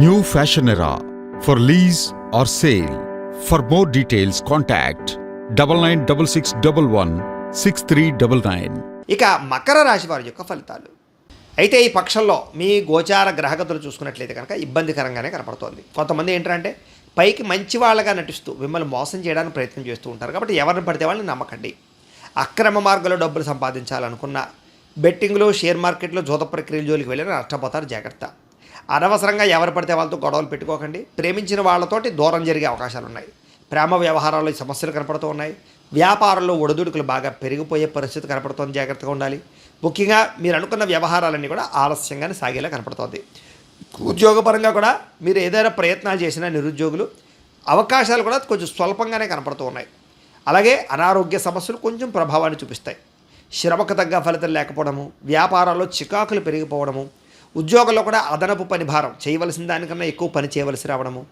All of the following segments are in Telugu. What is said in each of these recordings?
New fashion era for lease or sale for more details contact double nine double six double one six three double nine ఇక మకర రాశి వారి యొక్క ఫలితాలు. అయితే ఈ పక్షంలో మీ గోచార గ్రహగతులు చూసుకున్నట్లయితే కనుక ఇబ్బందికరంగానే కనపడుతోంది. కొంతమంది ఏంటంటే పైకి మంచి వాళ్ళగా నటిస్తూ మిమ్మల్ని మోసం చేయడానికి ప్రయత్నం చేస్తూ ఉంటారు కాబట్టి ఎవరిని పడితే వాళ్ళని నమ్మకండి. అక్రమ మార్గంలో డబ్బులు సంపాదించాలనుకున్న బెట్టింగ్లో షేర్ మార్కెట్లో జోత ప్రక్రియల జోలికి వెళ్ళిన నష్టపోతారు జాగ్రత్త. అనవసరంగా ఎవరు పడితే వాళ్ళతో గొడవలు పెట్టుకోకండి. ప్రేమించిన వాళ్ళతోటి దూరం జరిగే అవకాశాలు ఉన్నాయి ప్రేమ వ్యవహారాల్లో ఈ సమస్యలు కనపడుతూ ఉన్నాయి. వ్యాపారంలో ఒడిదుడుకులు బాగా పెరిగిపోయే పరిస్థితి కనపడుతోంది. జాగ్రత్తగా ఉండాలి. ముఖ్యంగా మీరు అనుకున్న వ్యవహారాలన్నీ కూడా ఆలస్యంగానే సాగేలా కనపడుతోంది. ఉద్యోగపరంగా కూడా మీరు ఏదైనా ప్రయత్నాలు చేసినా నిరుద్యోగులు అవకాశాలు కూడా కొంచెం స్వల్పంగానే కనపడుతూ ఉన్నాయి. అలాగే అనారోగ్య సమస్యలు కొంచెం ప్రభావాన్ని చూపిస్తాయి. శ్రమకు తగ్గ ఫలితం లేకపోవడము వ్యాపారాల్లో చికాకులు పెరిగిపోవడము ఉద్యోగంలో కూడా అదనపు పని భారం. చేయవలసిన దానికన్నా ఎక్కువ పని చేయవలసి రావడము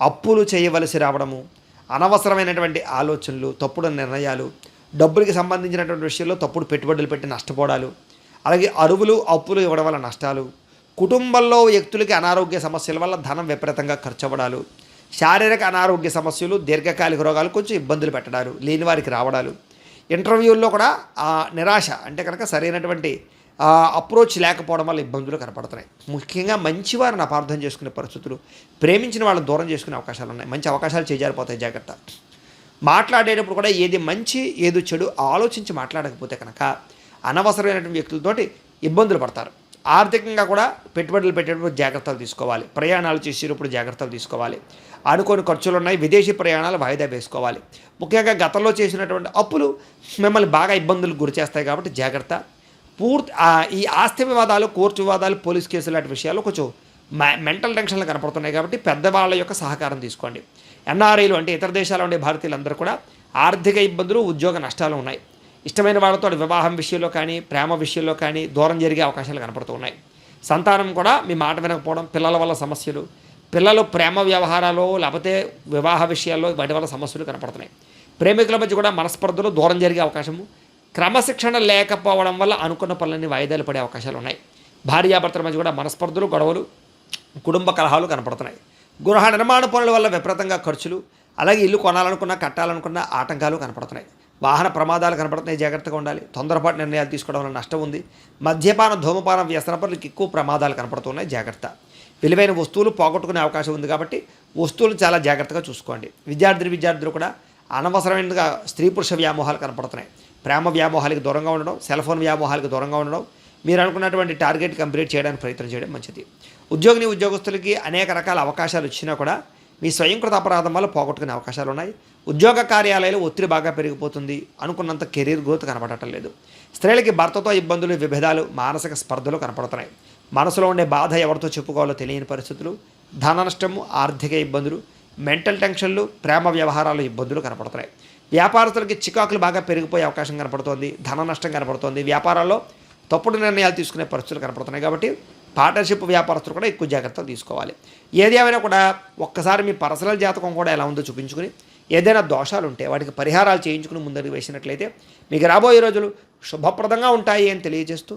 అప్పులు చేయవలసి రావడము అనవసరమైనటువంటి ఆలోచనలు తప్పుడు నిర్ణయాలు డబ్బులకి సంబంధించినటువంటి విషయంలో తప్పుడు పెట్టుబడులు పెట్టి నష్టపోవడాలు అలాగే అరువులు అప్పులు ఇవ్వడం వల్ల నష్టాలు కుటుంబంలో వ్యక్తులకి అనారోగ్య సమస్యల వల్ల ధనం విపరీతంగా ఖర్చు అవ్వడాలు శారీరక అనారోగ్య సమస్యలు దీర్ఘకాలిక రోగాలు కొంచెం ఇబ్బందులు పెట్టడాలు లేని వారికి రావడాలు. ఇంటర్వ్యూల్లో కూడా నిరాశ అంటే కనుక సరైనటువంటి అప్రోచ్ లేకపోవడం వల్ల ఇబ్బందులు కనపడుతున్నాయి. ముఖ్యంగా మంచివారిని అపార్థం చేసుకునే పరిస్థితులు ప్రేమించిన వాళ్ళని దూరం చేసుకునే అవకాశాలు ఉన్నాయి. మంచి అవకాశాలు చేజారిపోతాయి జాగ్రత్త. మాట్లాడేటప్పుడు కూడా ఏది మంచి ఏది చెడు ఆలోచించి మాట్లాడకపోతే కనుక అనవసరమైనటువంటి వ్యక్తులతోటి ఇబ్బందులు పడతారు. ఆర్థికంగా కూడా పెట్టుబడులు పెట్టేటప్పుడు జాగ్రత్తలు తీసుకోవాలి. ప్రయాణాలు చేసేటప్పుడు జాగ్రత్తలు తీసుకోవాలి. అనుకోని ఖర్చులు ఉన్నాయి. విదేశీ ప్రయాణాలు వాయిదా వేసుకోవాలి. ముఖ్యంగా గతంలో చేసినటువంటి అప్పులు మిమ్మల్ని బాగా ఇబ్బందులు గురి చేస్తాయి కాబట్టి జాగ్రత్త. పూర్తి ఈ ఆస్తి వివాదాలు కోర్టు వివాదాలు పోలీస్ కేసులు లాంటి విషయాలు కొంచెం మెంటల్ టెన్షన్లు కనపడుతున్నాయి కాబట్టి పెద్దవాళ్ళ యొక్క సహకారం తీసుకోండి. ఎన్ఆర్ఐలు అంటే ఇతర దేశాల్లో ఉండే భారతీయులందరూ కూడా ఆర్థిక ఇబ్బందులు ఉద్యోగ నష్టాలు ఉన్నాయి. ఇష్టమైన వాళ్ళతో వివాహం విషయంలో కానీ ప్రేమ విషయంలో కానీ దూరం జరిగే అవకాశాలు కనపడుతూ ఉన్నాయి. సంతానం కూడా మీ మాట వినకపోవడం పిల్లల వల్ల సమస్యలు పిల్లలు ప్రేమ వ్యవహారాలు లేకపోతే వివాహ విషయాల్లో వాటి వల్ల సమస్యలు కనపడుతున్నాయి. ప్రేమికుల మధ్య కూడా మనస్పర్ధలు దూరం జరిగే అవకాశము క్రమశిక్షణ లేకపోవడం వల్ల అనుకున్న పనులన్నీ వాయిదాలు పడే అవకాశాలు ఉన్నాయి. భార్యాభర్తల మధ్య కూడా మనస్పర్ధలు గొడవలు కుటుంబ కలహాలు కనపడుతున్నాయి. గృహ నిర్మాణ పనుల వల్ల విపరీతంగా ఖర్చులు అలాగే ఇల్లు కొనాలనుకున్నా కట్టాలనుకున్న ఆటంకాలు కనపడుతున్నాయి. వాహన ప్రమాదాలు కనపడుతున్నాయి జాగ్రత్తగా ఉండాలి. తొందరపాటు నిర్ణయాలు తీసుకోవడం వల్ల నష్టం ఉంది. మద్యపాన ధూమపానం వ్యసన పనులకు ఎక్కువ ప్రమాదాలు కనపడుతున్నాయి. జాగ్రత్త. విలువైన వస్తువులు పోగొట్టుకునే అవకాశం ఉంది కాబట్టి వస్తువులు చాలా జాగ్రత్తగా చూసుకోండి. విద్యార్థులు విద్యార్థులు కూడా అనవసరమైనదిగా స్త్రీ పురుష వ్యామోహాలు కనపడుతున్నాయి. ప్రేమ వ్యామోహాలకు దూరంగా ఉండడం సెల్ ఫోన్ వ్యామోహాలకు దూరంగా ఉండడం మీరు అనుకున్నటువంటి టార్గెట్ కంప్లీట్ చేయడానికి ప్రయత్నం చేయడం మంచిది. ఉద్యోగిని ఉద్యోగస్తులకి అనేక రకాల అవకాశాలు ఇచ్చినా కూడా మీ స్వయంకృత అపరాధం వల్ల పోగొట్టుకునే అవకాశాలు ఉన్నాయి. ఉద్యోగ కార్యాలయాలు ఒత్తిడి బాగా పెరిగిపోతుంది. అనుకున్నంత కెరీర్ గ్రోత్ కనపడటం లేదు. స్త్రీలకి భర్తతో ఇబ్బందులు విభేదాలు మానసిక స్పర్ధలు కనపడుతున్నాయి. మనసులో ఉండే బాధ ఎవరితో చెప్పుకోవాలో తెలియని పరిస్థితులు ధన నష్టము ఆర్థిక ఇబ్బందులు మెంటల్ టెన్షన్లు ప్రేమ వ్యవహారాలు ఇబ్బందులు కనపడుతున్నాయి. వ్యాపారస్తులకి చికాకులు బాగా పెరిగిపోయే అవకాశం కనపడుతోంది ధన నష్టం కనపడుతోంది. వ్యాపారాల్లో తప్పుడు నిర్ణయాలు తీసుకునే పరిస్థితులు కనపడుతున్నాయి కాబట్టి పార్ట్నర్షిప్ వ్యాపారస్తులు కూడా ఎక్కువ జాగ్రత్తలు తీసుకోవాలి. ఏది ఏమైనా కూడా ఒక్కసారి మీ పర్సనల్ జాతకం కూడా ఎలా ఉందో చూపించుకుని ఏదైనా దోషాలు ఉంటే వాటికి పరిహారాలు చేయించుకుని ముందరికి వేసినట్లయితే మీకు రాబోయే రోజులు శుభప్రదంగా ఉంటాయి అని తెలియజేస్తూ